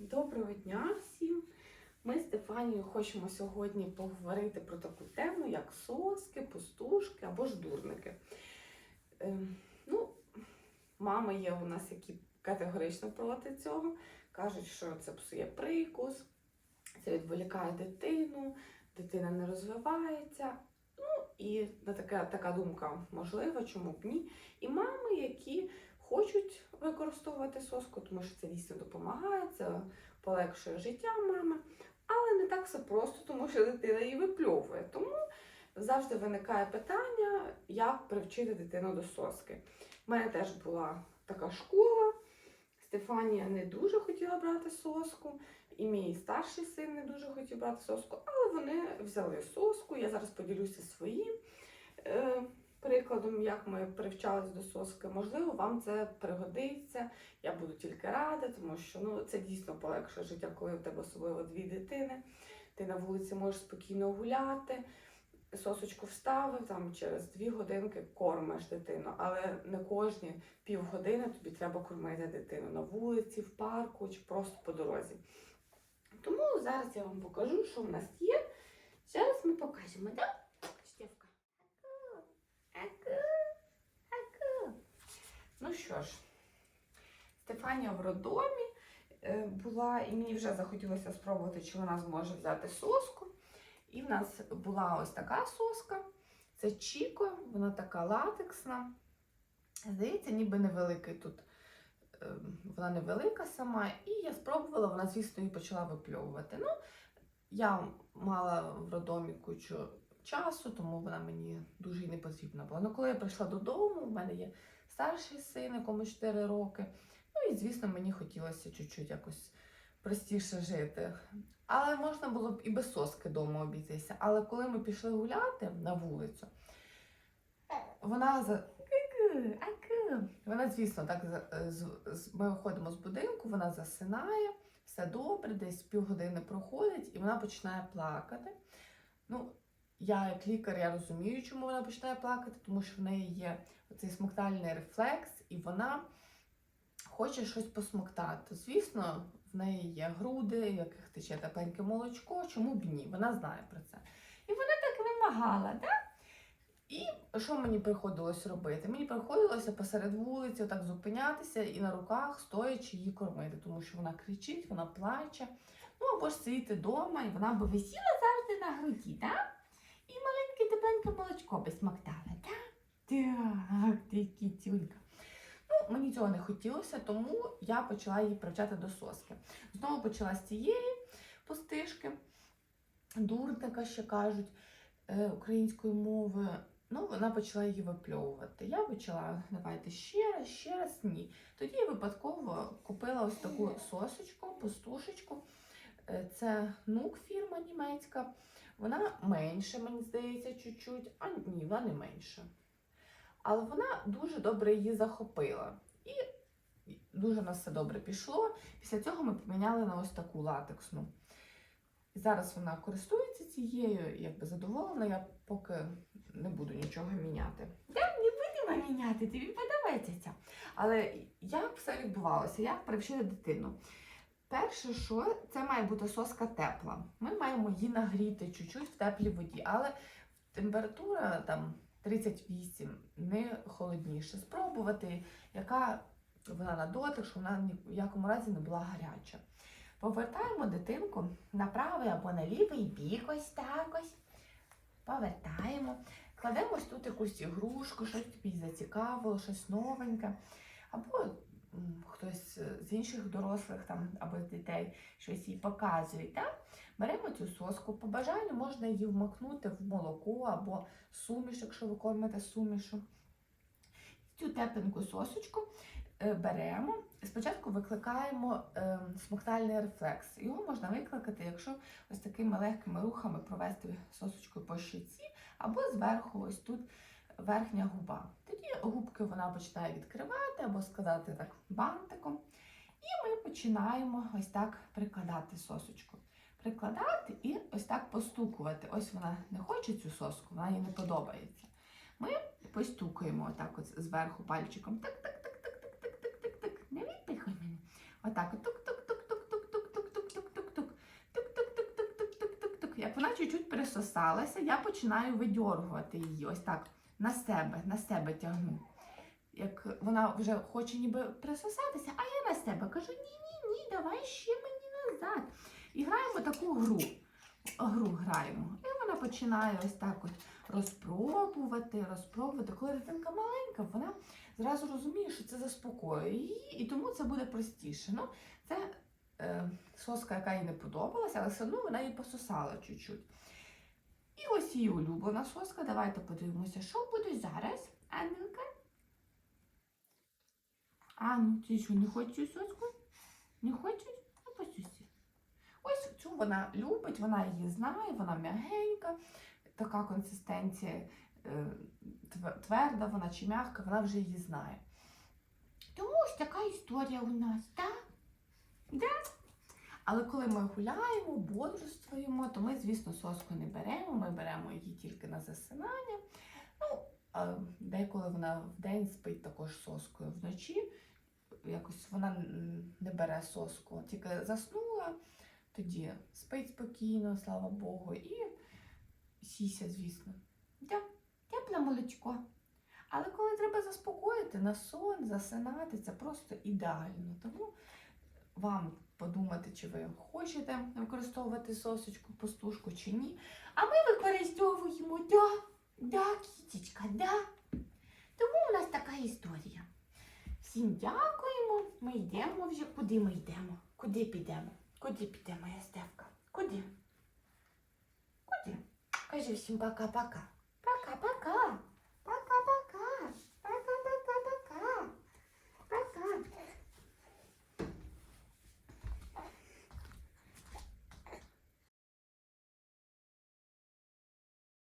Доброго дня всім! Ми з Стефанією хочемо сьогодні поговорити про таку тему, як соски, пустушки або ж дурники. Ем, ну, мами є у нас, які категорично проти цього, кажуть, що це псує прикус, це відволікає дитину, дитина не розвивається. Ну і така, така думка можлива, чому б ні. І мами, які використовувати соску, тому що це дійсно допомагає, це полегшує життя мами, але не так все просто, тому що дитина її випльовує. Тому завжди виникає питання, як привчити дитину до соски. У мене теж була така школа. Стефанія не дуже хотіла брати соску, і мій старший син не дуже хотів брати соску, але вони взяли соску. Я зараз поділюся своїм е, прикладом, як ми привчались до соски. Можливо, вам це пригодиться. Я буду тільки рада, тому що ну, це дійсно полегшує життя, коли у тебе особливо дві дитини. Ти на вулиці можеш спокійно гуляти, сосочку вставив, там через дві годинки кормиш дитину, але не кожні півгодини тобі треба кормити дитину на вулиці, в парку чи просто по дорозі. Тому зараз я вам покажу, що в нас є. Зараз ми покажемо, так? Штефка? Ну що ж, Стефанія в роддомі е, була, і мені вже захотілося спробувати, чи вона зможе взяти соску. І в нас була ось така соска. Це Чіко, вона така латексна. Здається, ніби невеликий тут. е, Вона невелика сама, і я спробувала, вона, звісно, її почала випльовувати. Ну, я мала в роддомі кучу часу, тому вона мені дуже й не потрібна була. Ну, коли я прийшла додому, в мене є старший син, якому 4 роки. Ну і, звісно, мені хотілося чуть-чуть якось простіше жити. Але можна було б і без соски вдома обійтися. Але коли ми пішли гуляти на вулицю, вона за. Вона, звісно, так ми виходимо з будинку, вона засинає, все добре, десь півгодини проходить, і вона починає плакати. Ну, я як лікар, я розумію, чому вона починає плакати, тому що в неї є цей смоктальний рефлекс, і вона хоче щось посмоктати. Звісно, в неї є груди, в яких тече тепленьке молочко, чому б ні? Вона знає про це. І вона так вимагала, да? І що мені приходилось робити? Мені приходилося посеред вулиці так зупинятися і на руках стоячи її кормити, тому що вона кричить, вона плаче. Ну або ж сидіти вдома, і вона би висіла завжди на груді, так? Маленьке молочко би смоктала, так? Так, ти кітюнька. Ну, мені цього не хотілося, тому я почала її привчати до соски. Знову почала з цієї пустишки, дурника, ще кажуть, е, українською мовою. Ну, вона почала її випльовувати. Я почала, давайте ще раз, ще раз, ні. Тоді я випадково купила ось таку сосочку, пустушечку. Е, Це нук фірма німецька. Вона менше, мені здається, чуть-чуть, а ні, вона не менша. Але вона дуже добре її захопила. І дуже на все добре пішло. Після цього ми поміняли на ось таку латексну. І зараз вона користується цією, якби задоволена, я поки не буду нічого міняти. Да, не будемо міняти, тобі подобається. Але як все відбувалося? Як привчили дитину? Перше, що це має бути соска тепла. Ми маємо її нагріти чуть-чуть в теплій воді, але температура там 38, не холодніше. Спробувати, яка вона на дотик, щоб вона ні в якому разі не була гаряча. Повертаємо дитинку на правий або на лівий бік, ось так ось. Повертаємо. Кладемо ось тут якусь ігрушку, щось тобі зацікавило, щось новеньке. Або хтось з інших дорослих там, або з дітей щось їй показує. Так? Беремо цю соску, по бажанню можна її вмакнути в молоко або суміш, якщо ви кормите сумішу. Цю тепленьку сосочку е, беремо. Спочатку викликаємо е, смоктальний рефлекс. Його можна викликати, якщо ось такими легкими рухами провести сосочкою по щиці, або зверху ось тут верхня губа. Тоді лапки, вона починає відкривати або сказати так бантиком. І ми починаємо ось так прикладати сосочку. Прикладати і ось так постукувати. Ось вона не хоче цю соску, вона їй не подобається. Ми постукуємо отак от зверху пальчиком. так так так так так так так так так Не відтихай мене. Отак тук-тук-тук-тук-тук-тук-тук-тук-тук-тук-тук, тук-тук-тук-тук-тук-тук-тук-тук. Як вона чуть-чуть присосалася, я починаю видьоргувати її. Ось так на себе, на себе тягну. Як вона вже хоче ніби присосатися, а я на себе кажу: ні-ні, ні, давай ще мені назад. І граємо таку гру. Гру граємо. І вона починає ось так от розпробувати, розпробувати. Коли дитинка маленька, вона зразу розуміє, що це заспокоює її, і тому це буде простіше. Ну, це е, соска, яка їй не подобалася, але все одно вона її пососала чуть-чуть. І ось її улюблена соска. Давайте подивимося, що буде зараз. Ангелка. А, ну ти що, не хочеш цю соску? Не хочеш? Ну, посюсі. Ось цю вона любить, вона її знає, вона м'ягенька, така консистенція е, тверда, вона чи м'яка, вона вже її знає. Тому ось така історія у нас, так? Да? Але коли ми гуляємо, бодрствуємо, то ми, звісно, соску не беремо, ми беремо її тільки на засинання. Ну, деколи вона в день спить також соскою вночі. Якось вона не бере соску, тільки заснула, тоді спить спокійно, слава Богу, і сіся, звісно. Да, тепле молочко. Але коли треба заспокоїти на сон, засинати, це просто ідеально. Тому вам подумати, чи ви хочете використовувати сосочку, пастушку чи ні. А ми використовуємо, да, да, кітечка, да. Тому у нас така історія. Всім дякуємо. Ми йдемо вже. Куди ми йдемо? Куди підемо? Куди підемо, Стевка? Куди? Куди? Кажи всім пока-пока. Пока-пока.